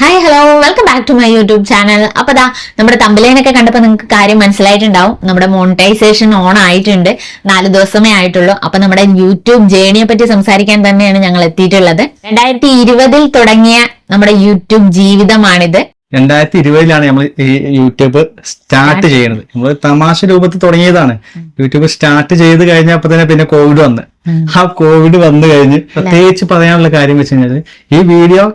Hi hello welcome back to my YouTube channel അപ്പൊ ദാ നമ്മുടെ തമ്പലേനൊക്കെ കണ്ടപ്പോൾ നിങ്ങൾക്ക് കാര്യം മനസ്സിലായിട്ടുണ്ടാവും. നമ്മുടെ മോണിറ്റൈസേഷൻ ഓൺ ആയിട്ടുണ്ട്. നാല് ദിവസമേ ആയിട്ടുള്ളൂ. അപ്പൊ നമ്മുടെ യൂട്യൂബ് ജേണിയെ പറ്റി സംസാരിക്കാൻ തന്നെയാണ് ഞങ്ങൾ എത്തിയിട്ടുള്ളത്. രണ്ടായിരത്തി ഇരുപതിൽ തുടങ്ങിയ നമ്മുടെ യൂട്യൂബ് ജീവിതമാണിത്. രണ്ടായിരത്തി ഇരുപതിലാണ് നമ്മൾ ഈ യൂട്യൂബ് സ്റ്റാർട്ട് ചെയ്യുന്നത് നമ്മൾ തമാശ രൂപത്തിൽ തുടങ്ങിയതാണ്. യൂട്യൂബ് സ്റ്റാർട്ട് ചെയ്ത് കഴിഞ്ഞപ്പോ തന്നെ പിന്നെ കോവിഡ് വന്ന്. ആ കോവിഡ് വന്നു കഴിഞ്ഞ് പ്രത്യേകിച്ച് പറയാനുള്ള കാര്യം വെച്ച് കഴിഞ്ഞാൽ ഈ വീഡിയോ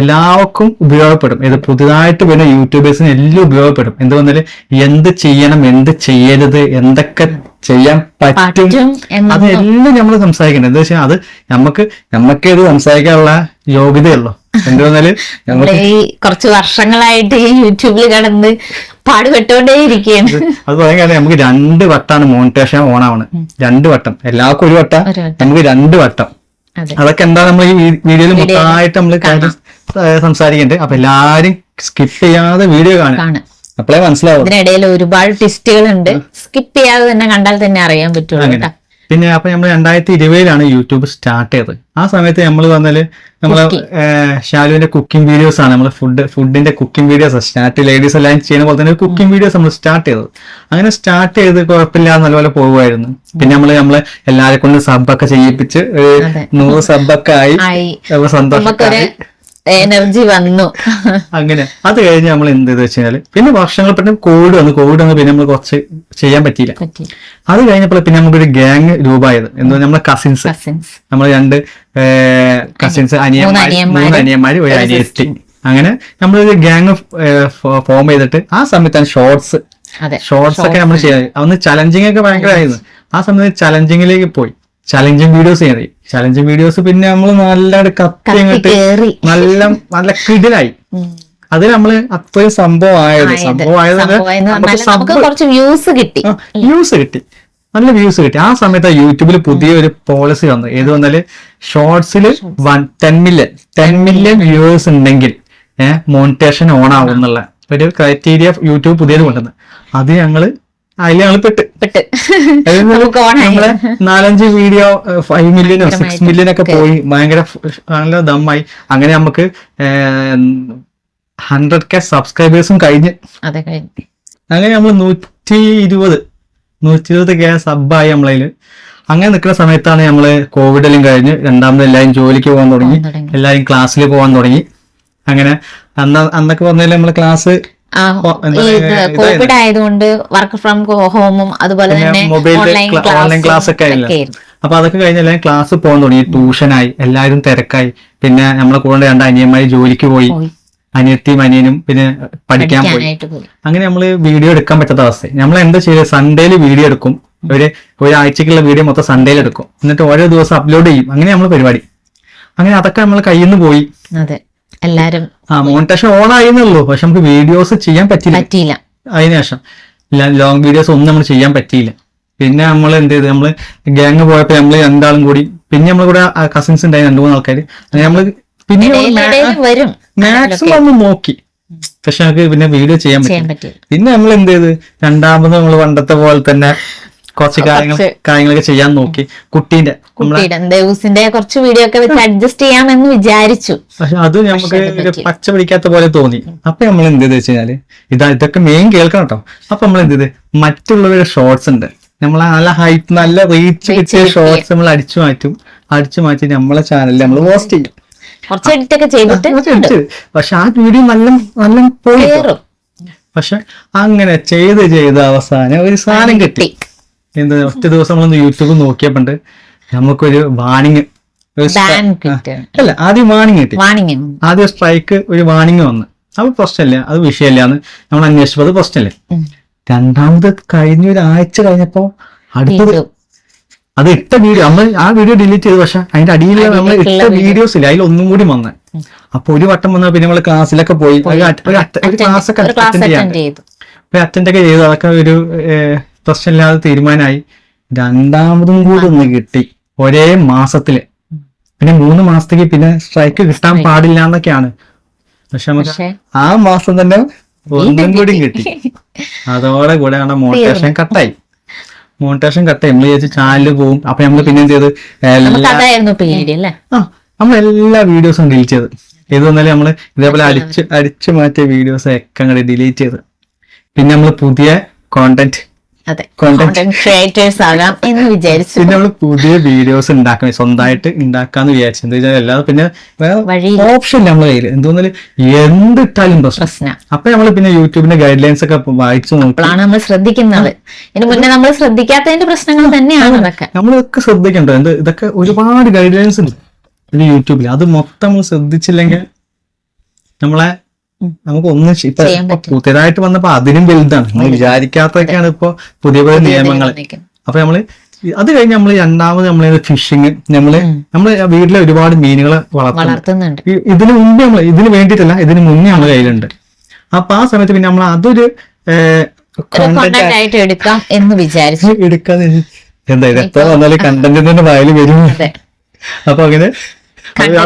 എല്ലാവർക്കും ഉപയോഗപ്പെടും. ഇത് പുതുതായിട്ട് വരുന്ന യൂട്യൂബേഴ്സിന് എല്ലാം ഉപയോഗപ്പെടും. എന്ത് വന്നാൽ എന്ത് ചെയ്യണം എന്ത് ചെയ്യരുത് എന്തൊക്കെ ചെയ്യാൻ പറ്റും അതെല്ലാം നമ്മൾ സംസാരിക്കണം. എന്താ വെച്ചാൽ അത് നമുക്ക് നമുക്ക് ഇത് സംസാരിക്കാനുള്ള യോഗ്യതയുള്ളൂ. എന്ത് വന്നാൽ നമ്മുടെ ഈ കുറച്ച് വർഷങ്ങളായിട്ട് യൂട്യൂബിൽ കടന്ന് ഇരിക്കുകയാണ് അത് പറയാൻ കാര്യം നമുക്ക് രണ്ട് വട്ടാണ് മോണിറ്റേഷൻ ഓൺ ആവണ് രണ്ട് വട്ടം. എല്ലാവർക്കും ഒരു വട്ടം നമുക്ക് രണ്ട് വട്ടം. അതെ. അതൊക്കെ എന്താ നമ്മൾ ഈ വീഡിയോയിൽ മൊത്തമായിട്ട് നമ്മൾ കാര്യം ഏഹ് സംസാരിക്കുന്നുണ്ട് അപ്പൊ എല്ലാരും സ്കിപ്പ് ചെയ്യാതെ വീഡിയോ കാണും അപ്പോഴേ മനസ്സിലാവും. ഇതിനിടയിൽ ഒരുപാട് ട്വിസ്റ്റുകൾ ഉണ്ട് സ്കിപ്പ് ചെയ്യാതെ തന്നെ കണ്ടാൽ തന്നെ അറിയാൻ പറ്റുള്ളൂ പിന്നെ അപ്പൊ നമ്മൾ രണ്ടായിരത്തി ഇരുപതിലാണ് യൂട്യൂബ് സ്റ്റാർട്ട് ചെയ്തത്. ആ സമയത്ത് നമ്മൾ വന്നാൽ നമ്മൾ ഷാലുവിന്റെ കുക്കിംഗ് വീഡിയോസ് ആണ്. നമ്മൾ ഫുഡ് ഫുഡിന്റെ കുക്കിംഗ് വീഡിയോസ് സ്റ്റാർട്ട് ലേഡീസ് എല്ലാം ചെയ്യുന്ന പോലെ തന്നെ കുക്കിംഗ് വീഡിയോസ് നമ്മൾ സ്റ്റാർട്ട് ചെയ്തത്. അങ്ങനെ സ്റ്റാർട്ട് ചെയ്ത് കുഴപ്പമില്ലാതെ നല്ലപോലെ പോകുമായിരുന്നു പിന്നെ നമ്മൾ നമ്മൾ എല്ലാരെ കൊണ്ട് സബ്ബൊക്കെ ചെയ്യിപ്പിച്ച്. നൂറ് സബ്ബൊക്കെ ആയി. ആയി. എനർജി വന്നു. അങ്ങനെ. അത് കഴിഞ്ഞ് നമ്മൾ എന്ത് വെച്ച് കഴിഞ്ഞാൽ പിന്നെ വർഷങ്ങൾ പെട്ടെന്ന് കോവിഡ് വന്നു. കോവിഡ് വന്ന് പിന്നെ നമ്മൾ കുറച്ച് ചെയ്യാൻ പറ്റിയില്ല. പറ്റി അത് കഴിഞ്ഞപ്പോൾ പിന്നെ നമുക്കൊരു ഗ്യാങ് രൂപമായത്. എന്തോ നമ്മളെ കസിൻസ് കസിൻസ് നമ്മൾ രണ്ട് കസിൻസ് അനിയന്മാര് മൂന്ന് അനിയന്മാര്. ഒരു അനിയത്തി. അങ്ങനെ നമ്മളൊരു ഗ്യാങ് ഫോം ചെയ്തിട്ട് ആ സമയത്താണ് ഷോർട്സ് ഷോർട്സ് ഒക്കെ നമ്മൾ ചെയ്യാൻ അന്ന് ചലഞ്ചിങ് ഒക്കെ ഭയങ്കരമായിരുന്നു. ആ സമയത്ത് ചലഞ്ചിങ്ങിലേക്ക് പോയി. ചലഞ്ചിങ് വീഡിയോസ് ചെയ്യാൻ ചലഞ്ചിങ് വീഡിയോസ് പിന്നെ നമ്മൾ നല്ല കത്തി അങ്ങോട്ട് നല്ല നല്ല കിടിലായി. അത് നമ്മൾ അത്രയും സംഭവം ആയത് ആയത്. സംഭവം ആയത് സംഭവം എന്ന് നമുക്ക് പറഞ്ഞാൽ നമുക്ക് സംഭവം കുറച്ച് വ്യൂസ് കിട്ടി. വ്യൂസ് കിട്ടി. നല്ല വ്യൂസ് കിട്ടി. ആ സമയത്ത് യൂട്യൂബിൽ പുതിയൊരു പോളിസി വന്നു. ഏത് വന്നാൽ ഷോർട്സിൽ one ten million ten million viewers ഉണ്ടെങ്കിൽ ഏഹ് മോണിറ്റേഷൻ ഓൺ ആവും എന്നുള്ള ഒരു ക്രൈറ്റീരിയ യൂട്യൂബ് പുതിയത് കൊണ്ടുവന്ന്. അത് ഞങ്ങൾ അതിൽ ഞങ്ങൾ പെട്ട്. നമ്മളെ നാലഞ്ച് വീഡിയോ ഫൈവ് മില്യനോ സിക്സ് മില്യനൊക്കെ പോയി. ഭയങ്കര നല്ല ദമ്മായി. അങ്ങനെ നമുക്ക് ഹൺഡ്രഡ് കെ സബ്സ്ക്രൈബേഴ്സും കഴിഞ്ഞ്. അതെ കഴിഞ്ഞു. അങ്ങനെ നമ്മൾ നൂറ്റി ഇരുപത് നൂറ്റി ഇരുപത് കെ സബ്ബായി നമ്മളതിൽ അങ്ങനെ നിൽക്കുന്ന സമയത്താണ് നമ്മൾ കോവിഡ് എല്ലാം കഴിഞ്ഞ് രണ്ടാമത് എല്ലാവരും ജോലിക്ക് പോകാൻ തുടങ്ങി. എല്ലാരും എല്ലാവരും ക്ലാസ്സിൽ പോകാൻ തുടങ്ങി. അങ്ങനെ അന്ന് അന്നൊക്കെ പറഞ്ഞാൽ നമ്മൾ ക്ലാസ് കോവിഡ് ആയതുകൊണ്ട് വർക്ക് ഫ്രം ഹോമും അതുപോലെ തന്നെ ഓൺലൈൻ ക്ലാസ് ഒക്കെ അപ്പൊ അതൊക്കെ കഴിഞ്ഞ എല്ലാവരും ക്ലാസ് പോകാൻ തുടങ്ങി. ട്യൂഷനായി എല്ലാവരും തിരക്കായി. പിന്നെ നമ്മളെ കൂടെ രണ്ട് അനിയന്മാര് ജോലിക്ക് പോയി. അനിയത്തിയും അനിയനും പിന്നെ പഠിക്കാൻ പോയി. അങ്ങനെ നമ്മൾ വീഡിയോ എടുക്കാൻ പറ്റാത്ത അവസ്ഥ നമ്മൾ എന്താ ചെയ്യുക സൺഡേയിൽ വീഡിയോ എടുക്കും. ഒരു ഒരാഴ്ചക്കുള്ള വീഡിയോ മൊത്തം സൺഡേയിൽ എടുക്കും. എന്നിട്ട് ഓരോ ദിവസം അപ്ലോഡ് ചെയ്യും. അങ്ങനെ നമ്മൾ പരിപാടി. അങ്ങനെ അതൊക്കെ നമ്മൾ കയ്യിൽ നിന്ന് പോയി എല്ലാരും ആ മോണിറ്റേഷൻ ഓൺ ആയിരുന്നുള്ളൂ പക്ഷെ നമുക്ക് വീഡിയോസ് ചെയ്യാൻ പറ്റില്ല പറ്റിയില്ല. അതിനുശേഷം ലോങ് വീഡിയോസ് ഒന്നും നമ്മൾ ചെയ്യാൻ പറ്റിയില്ല. പിന്നെ നമ്മൾ എന്ത് ചെയ്ത്? നമ്മൾ ഗ്യാങ് പോയപ്പോ നമ്മൾ രണ്ടാളും കൂടി പിന്നെ നമ്മളെ കൂടെ കസിൻസ് ഉണ്ടായി രണ്ടു മൂന്ന് ആൾക്കാർ അങ്ങനെ നമ്മൾ പിന്നെ മാക്സിമം ഒന്ന് നോക്കി. പക്ഷെ നമുക്ക് പിന്നെ വീഡിയോ ചെയ്യാൻ പറ്റും ചെയ്യാൻ പറ്റില്ല പിന്നെ നമ്മൾ എന്ത് ചെയ്ത്? രണ്ടാമത് നമ്മൾ പണ്ടത്തെ പോലെ തന്നെ കുറച്ച് കാര്യങ്ങൾ കാര്യങ്ങളൊക്കെ ചെയ്യാൻ നോക്കി. കുട്ടീന്റെ ദേവസിന്റെ കുറച്ച് വീഡിയോ ഒക്കെ വെച്ച് അഡ്ജസ്റ്റ് ചെയ്യാമെന്ന് വിചാരിച്ചു. പക്ഷെ അത് നമുക്ക്. പച്ച പിടിക്കാത്ത പോലെ തോന്നി. അപ്പൊ നമ്മൾ എന്ത് ചെയ്ത് വെച്ചാൽ ഇതാ ഇതൊക്കെ മെയിൻ കേൾക്കണം കേട്ടോ. അപ്പൊ നമ്മൾ എന്ത് ചെയ്ത്? മറ്റുള്ളവരുടെ ഷോർട്സ് ഉണ്ട്. നമ്മൾ നല്ല ഹൈറ്റ് നല്ല റീച്ച് കിട്ടിയ. ഷോർട്സ് നമ്മൾ അടിച്ചു മാറ്റും. അടിച്ചു മാറ്റി നമ്മളെ ചാനലിൽ നമ്മൾ പോസ്റ്റ് ചെയ്യും. കുറച്ച് എഡിറ്റ് ഒക്കെ ചെയ്തിട്ട്. പക്ഷെ ആ വീഡിയോ നല്ല നല്ല പോയി പക്ഷെ അങ്ങനെ ചെയ്ത് ചെയ്ത് അവസാനം ഒരു സാധനം കിട്ടി. എന്ത് ഒറ്റ ദിവസം നമ്മളൊന്ന് യൂട്യൂബ് നോക്കിയപ്പോണ്ട് നമുക്കൊരു വാണിങ് അല്ല ആദ്യം വാണിങ് കിട്ടി. ആദ്യം സ്ട്രൈക്ക് ഒരു വാണിങ് വന്ന്. അത് പ്രശ്നമില്ല അത് വിഷയമില്ല എന്ന് നമ്മൾ അന്വേഷിച്ചപ്പോൾ അത് പ്രശ്നമില്ല. രണ്ടാമത് കഴിഞ്ഞ ഒരാഴ്ച കഴിഞ്ഞപ്പോ അടുത്തത് അത് ഇട്ട വീഡിയോ നമ്മൾ ആ വീഡിയോ ഡിലീറ്റ് ചെയ്തു പക്ഷെ അതിന്റെ അടിയിൽ നമ്മൾ ഇട്ട വീഡിയോസ് ഇല്ല അതിൽ ഒന്നും കൂടി വന്ന്. അപ്പൊ ഒരു വട്ടം വന്നാൽ പിന്നെ നമ്മൾ ക്ലാസ്സിലൊക്കെ പോയി ഒരു ക്ലാസ് ഒക്കെ അറ്റൻഡ് ചെയ്യാൻ അറ്റൻഡ് ചെയ്തു. അപ്പൊ അറ്റൻഡ് ഒക്കെ ചെയ്തു അതൊക്കെ ഒരു പ്രശ്നമില്ലാതെ തീരുമാനമായി. രണ്ടാമതും കൂടി ഒന്ന് കിട്ടി. ഒരേ മാസത്തിൽ. പിന്നെ മൂന്ന് മാസത്തേക്ക് പിന്നെ സ്ട്രൈക്ക് കിട്ടാൻ പാടില്ല എന്നൊക്കെയാണ്. പക്ഷെ നമുക്ക് ആ മാസം തന്നെ ഒന്നും കൂടി കിട്ടി. അതോടെ കൂടെ ആണ് മോട്ടിവേഷൻ കട്ടായി മോണിറ്റേഷൻ കട്ടായി നമ്മൾ ചേച്ചി ചാനലിൽ പോകും അപ്പൊ നമ്മൾ പിന്നെ എന്ത് ചെയ്ത്? നമ്മൾ എല്ലാ വീഡിയോസും ഡിലീറ്റ് ചെയ്ത്. ഏത് വന്നാലും നമ്മൾ ഇതേപോലെ അടിച്ച് അടിച്ചു മാറ്റിയ വീഡിയോസ് ഒക്കെ അങ്ങോട്ട് ഡിലീറ്റ് ചെയ്ത്. പിന്നെ നമ്മൾ പുതിയ കോണ്ടന്റ് അതെ. കോണ്ടന്റ് ക്രിയേറ്റേഴ്സ് ആകാം എന്ന് വിചാരിച്ചു. പിന്നെ നമ്മൾ പുതിയ വീഡിയോസ് ഉണ്ടാക്കാൻ സ്വന്തമായിട്ട് ഉണ്ടാക്കാന്ന് വിചാരിച്ചു. എന്താ വെച്ചാൽ അല്ലാതെ പിന്നെ. ഓപ്ഷൻ ഇല്ല. നമ്മളെ കയ്യിൽ എന്തോന്നാൽ എന്തിട്ടാലും പ്രശ്നം. പ്രശ്നം. അപ്പൊ നമ്മൾ പിന്നെ യൂട്യൂബിന്റെ ഗൈഡ് ലൈൻസ് ഒക്കെ വായിച്ചു നോക്കി. അപ്പോഴാണ് നമ്മൾ ശ്രദ്ധിക്കുന്നത്. ഇതിന് മുന്നേ നമ്മൾ ശ്രദ്ധിക്കാത്തതിന്റെ പ്രശ്നങ്ങൾ തന്നെയാണ് ഇതൊക്കെ. നമ്മളൊക്കെ ശ്രദ്ധിക്കണ്ടോ? എന്ത് ഇതൊക്കെ ഒരുപാട് ഗൈഡ് ലൈൻസ് ഉണ്ട് യൂട്യൂബിൽ അത് മൊത്തം നമ്മൾ ശ്രദ്ധിച്ചില്ലെങ്കിൽ നമ്മളെ നമുക്ക് ഒന്നും ഇപ്പൊ പുതിയതായിട്ട് വന്നപ്പോ അതിനും വലുതാണ്. നമ്മൾ വിചാരിക്കാത്തൊക്കെയാണ് ഇപ്പൊ പുതിയ പുതിയ നിയമങ്ങൾ അപ്പൊ നമ്മൾ അത് കഴിഞ്ഞ് നമ്മൾ രണ്ടാമത് നമ്മൾ ഫിഷിങ് നമ്മൾ നമ്മൾ വീട്ടിലെ ഒരുപാട് മീനുകളെ വളർത്തുന്നുണ്ട്. ഇതിന് മുമ്പ് നമ്മൾ ഇതിന് വേണ്ടിട്ടല്ല ഇതിന് മുന്നേ നമ്മളെ കയ്യിലുണ്ട്. അപ്പൊ ആ സമയത്ത് പിന്നെ നമ്മൾ അതൊരു ആയിട്ട് എടുക്കാം എന്ന് വിചാരിച്ചു. എടുക്കാൻ എന്താ ഇത് എത്ര വന്നാലും കണ്ടന്റിന്റെ വായിൽ വരും. അപ്പൊ അങ്ങനെ കഴിഞ്ഞ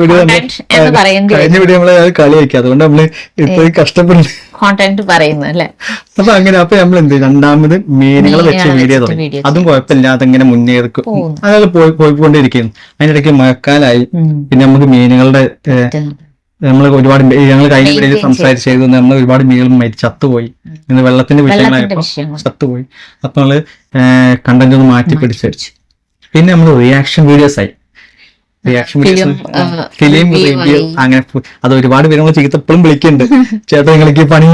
വീഡിയോ കഴിഞ്ഞ വീഡിയോ നമ്മളെ അത് അതുകൊണ്ട് നമ്മൾ ഇത്രയും കഷ്ടപ്പെടുന്നു കോണ്ടന്റ് പറയുന്നു അല്ലെ? അപ്പൊ അങ്ങനെ അപ്പൊ നമ്മൾ എന്ത്? രണ്ടാമത് മീനുകൾ വെച്ച വീഡിയോ തുടങ്ങി. അതും കുഴപ്പമില്ല ഇങ്ങനെ മുന്നേറിക്കും. അതായത് പോയി പോയിക്കൊണ്ടിരിക്കുന്നു. അതിനിടയ്ക്ക് മഴക്കാലായി. പിന്നെ നമുക്ക് മീനുകളുടെ നമ്മൾ ഒരുപാട് ഞങ്ങൾ കഴിഞ്ഞ വീഡിയോയിൽ സംസാരിച്ച് ചെയ്തു നമ്മൾ ഒരുപാട് മീനുകൾ മരി ചത്തുപോയി. ഇന്ന് വെള്ളത്തിന്റെ വിഷയങ്ങളായപ്പോ ചത്തുപോയി. അപ്പൊ നമ്മൾ കണ്ടന്റ് ഒന്ന് മാറ്റി പിടിച്ചു. പിന്നെ നമ്മൾ റിയാക്ഷൻ വീഡിയോസ് ആയി. റിയാക്ഷൻ ഫിലിം റിവ്യൂ അങ്ങനെ അത് ഒരുപാട് പേര് നമ്മൾ ചീത്തപ്പോഴും വിളിക്കുന്നുണ്ട്. ചേട്ടാ നിങ്ങൾക്ക് ഈ പണി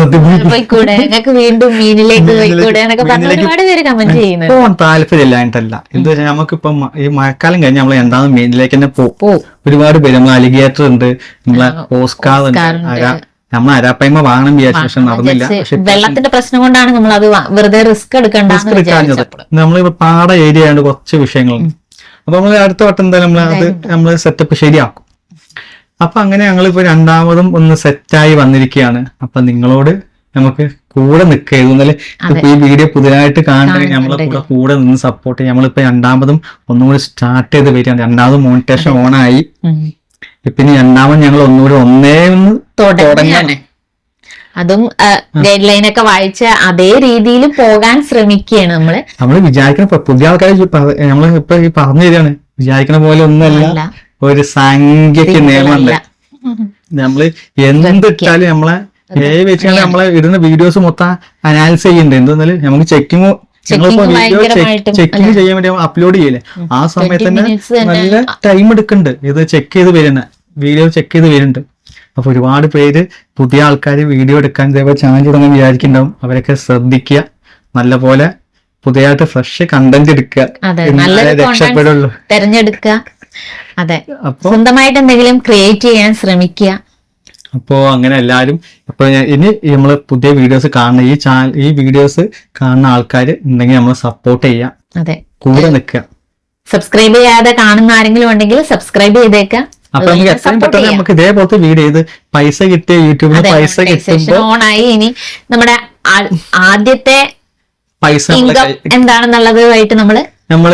പോവാൻ താല്പര്യമില്ലായിട്ടല്ല എന്താ വെച്ചാൽ നമുക്കിപ്പം ഈ മഴക്കാലം കഴിഞ്ഞ് നമ്മൾ എന്താണ് മീനിലേക്ക് തന്നെ പോകും ഒരുപാട് പേര് നമ്മൾ അലിഗേറ്റർ ഉണ്ട് നമ്മളെ ഓസ്കാർ ഉണ്ട് നമ്മൾ അരാപ്പയ്മ വാങ്ങണം വിചാരിച്ചു പക്ഷെ നടന്നില്ല വെള്ളത്തിന്റെ പ്രശ്നം കൊണ്ടാണ് നമ്മൾ അത് വെറുതെ റിസ്ക് എടുക്കണ്ടെന്ന് നമ്മൾ നമ്മളിപ്പോ പാട ഏരിയ ആയതുകൊണ്ട് കുറച്ച് വിഷയങ്ങളുണ്ട് അപ്പൊ നമ്മൾ അടുത്ത വട്ടം എന്തായാലും നമ്മൾ അത് നമ്മൾ സെറ്റപ്പ് ശരിയാക്കും. അപ്പൊ അങ്ങനെ ഞങ്ങളിപ്പോ രണ്ടാമതും ഒന്ന് സെറ്റായി വന്നിരിക്കുകയാണ്. അപ്പൊ നിങ്ങളോട് നമുക്ക് കൂടെ നിൽക്കുക. ഇതെന്നാൽ ഇപ്പൊ ഈ വീഡിയോ പുതിയതായിട്ട് കാണുന്നത് നമ്മളെ കൂടെ കൂടെ നിന്ന് സപ്പോർട്ട് ചെയ്യാം. നമ്മളിപ്പോ രണ്ടാമതും ഒന്നും കൂടി സ്റ്റാർട്ട് ചെയ്ത് വരികയാണ്. രണ്ടാമതും മോണിറ്റേഷൻ ഓണായി പിന്നെ രണ്ടാമത് ഞങ്ങൾ ഒന്നുകൂടെ ഒന്നേ ഒന്ന് തുടങ്ങിയാണ് അതും ഗൈഡ് ലൈൻ ഒക്കെ വായിച്ച അതേ രീതിയിൽ പോകാൻ ശ്രമിക്കുകയാണ് നമ്മൾ. നമ്മൾ വിചാരിക്കണ പുതിയ ആൾക്കാർ നമ്മൾ ഇപ്പൊ ഈ പറഞ്ഞു തരികയാണ്. വിചാരിക്കണ പോലെ ഒന്നല്ല. ഒരു സംഖ്യക്ക് നിയമമല്ല നമ്മൾ എന്തിട്ടാലും നമ്മളെ ഏ വെച്ചാൽ നമ്മളെ ഇടുന്ന വീഡിയോസ് മൊത്തം അനാലിസ് ചെയ്യുന്നുണ്ട് എന്തെന്നാൽ നമുക്ക് ചെക്കിങ് ചെക്കിങ് ചെയ്യാൻ വേണ്ടി അപ്ലോഡ് ചെയ്യില്ലേ ആ സമയത്ത് തന്നെ നല്ല ടൈം എടുക്കുന്നുണ്ട് ഇത് ചെക്ക് ചെയ്ത് വരുന്ന വീഡിയോ ചെക്ക് ചെയ്ത് വരുന്നുണ്ട്. അപ്പൊ ഒരുപാട് പേര് പുതിയ ആൾക്കാർ വീഡിയോ എടുക്കാൻ ചിലപ്പോൾ ചാനൽ തുടങ്ങാൻ വിചാരിക്കുന്നുണ്ടാവും. അവരൊക്കെ ശ്രദ്ധിക്കുക. നല്ല പോലെ പുതിയതായിട്ട് ഫ്രഷ് കണ്ടന്റ് എടുക്കുക. രക്ഷപ്പെടുള്ളൂ. തെരഞ്ഞെടുക്കുക. അതെ. സ്വന്തമായിട്ട് എന്തെങ്കിലും ക്രിയേറ്റ് ചെയ്യാൻ ശ്രമിക്കുക. അപ്പോ അങ്ങനെ എല്ലാരും അപ്പൊ ഇനി നമ്മൾ പുതിയ വീഡിയോസ് കാണുന്ന ഈ ചാനൽ ഈ വീഡിയോസ് കാണുന്ന ആൾക്കാർ ഉണ്ടെങ്കിൽ നമ്മൾ സപ്പോർട്ട് ചെയ്യാം അതെ. കൂടെ നിൽക്കുക. സബ്സ്ക്രൈബ് ചെയ്യാതെ കാണുന്ന ആരെങ്കിലും ഉണ്ടെങ്കിൽ സബ്സ്ക്രൈബ് ചെയ്തേക്കാം അപ്പൊ നമുക്ക് എത്രയും പെട്ടെന്ന് നമുക്ക് ഇതേപോലത്തെ വീഡിയോ ചെയ്ത് പൈസ കിട്ടിയ യൂട്യൂബിൽ പൈസ കിട്ടുമ്പോൾ ഓൺ ആയി ഇനി നമ്മുടെ ആദ്യത്തെ പൈസ നമ്മളെ എന്താണെന്നുള്ളതുമായിട്ട് നമ്മൾ നമ്മൾ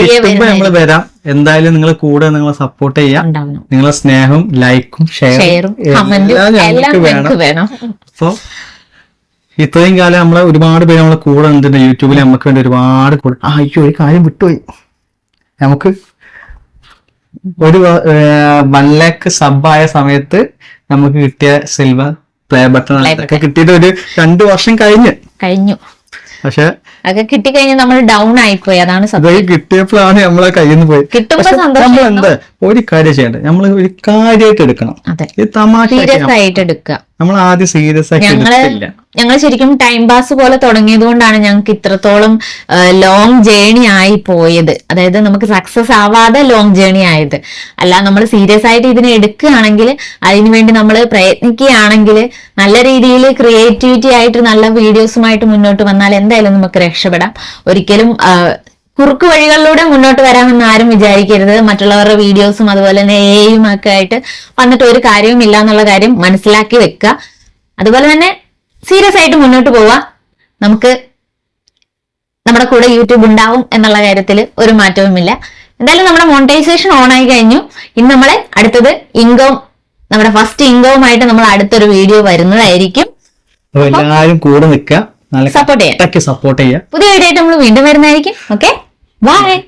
കിട്ടുമ്പോ നമ്മൾ വരാം. എന്തായാലും നിങ്ങൾ കൂടെ നിങ്ങളെ സപ്പോർട്ട് ചെയ്യാം. നിങ്ങളെ സ്നേഹവും ലൈക്കും ഷെയറും ഞങ്ങൾക്ക് വേണം. അപ്പൊ ഇത്രയും കാലം നമ്മളെ ഒരുപാട് പേര് നമ്മളെ കൂടെ നിന്നിട്ടുണ്ട്. യൂട്യൂബിൽ നമുക്ക് വേണ്ടി ഒരുപാട് കൂടെ അയ്യോ ഒരു കാര്യം വിട്ടുപോയി. നമുക്ക് ഒരു വൺ ലാക്ക് സബ് ആയ സമയത്ത് നമുക്ക് കിട്ടിയ സിൽവർ പ്ലേ ബട്ടൺ ഒക്കെ കിട്ടിയിട്ട് ഒരു രണ്ടു വർഷം കഴിഞ്ഞ്. കഴിഞ്ഞു. പക്ഷെ അതൊക്കെ കിട്ടിക്കഴിഞ്ഞാൽ നമ്മൾ ഡൗൺ ആയിപ്പോയി. അതാണ് കിട്ടിയപ്പോഴാണ് നമ്മളെ കയ്യിൽ നിന്ന് പോയി. കിട്ടുമ്പോ ഒരു കാര്യം ചെയ്യണ്ട നമ്മൾ ഒരു കാര്യമായിട്ട് എടുക്കണം. തമാശ നമ്മൾ ആദ്യം സീരിയസ് ആയിട്ട് എടുത്തില്ല. ഞങ്ങൾ ശരിക്കും ടൈം പാസ് പോലെ തുടങ്ങിയത് കൊണ്ടാണ് ഞങ്ങൾക്ക് ഇത്രത്തോളം ലോങ് ജേണി ആയി പോയത്. അതായത് നമുക്ക് സക്സസ് ആവാതെ ലോങ് ജേണി ആയത്. അല്ല നമ്മൾ സീരിയസ് ആയിട്ട് ഇതിനെ എടുക്കുകയാണെങ്കിൽ അതിനുവേണ്ടി നമ്മൾ പ്രയത്നിക്കുകയാണെങ്കിൽ നല്ല രീതിയിൽ ക്രിയേറ്റിവിറ്റി ആയിട്ട് നല്ല വീഡിയോസുമായിട്ട് മുന്നോട്ട് വന്നാൽ എന്തായാലും നമുക്ക് രക്ഷപ്പെടാം. ഒരിക്കലും കുറുക്ക് വഴികളിലൂടെ മുന്നോട്ട് വരാമെന്ന് ആരും വിചാരിക്കരുത്. മറ്റുള്ളവരുടെ വീഡിയോസും അതുപോലെ തന്നെ എയും ഒക്കെ ആയിട്ട് വന്നിട്ട് ഒരു കാര്യവും ഇല്ല എന്നുള്ള കാര്യം മനസ്സിലാക്കി വെക്കുക അതുപോലെ തന്നെ സീരിയസ് ആയിട്ട് മുന്നോട്ട് പോവുക നമുക്ക് നമ്മുടെ കൂടെ യൂട്യൂബ് ഉണ്ടാവും എന്നുള്ള കാര്യത്തിൽ ഒരു മാറ്റവുമില്ല. എന്തായാലും നമ്മുടെ മോണിറ്റൈസേഷൻ ഓൺ ആയി കഴിഞ്ഞു. ഇന്ന് നമ്മളെ അടുത്തത് ഇൻകം നമ്മുടെ ഫസ്റ്റ് ഇൻകവുമായിട്ട് നമ്മൾ അടുത്തൊരു വീഡിയോ വരുന്നതായിരിക്കും. എല്ലാവരും കൂടെ നിൽക്കുക സപ്പോർട്ട് ചെയ്യാം. സപ്പോർട്ട് ചെയ്യുക പുതിയ വീഡിയോ ആയിട്ട് നമ്മൾ വീണ്ടും വരുന്നതായിരിക്കും. Okay Bye.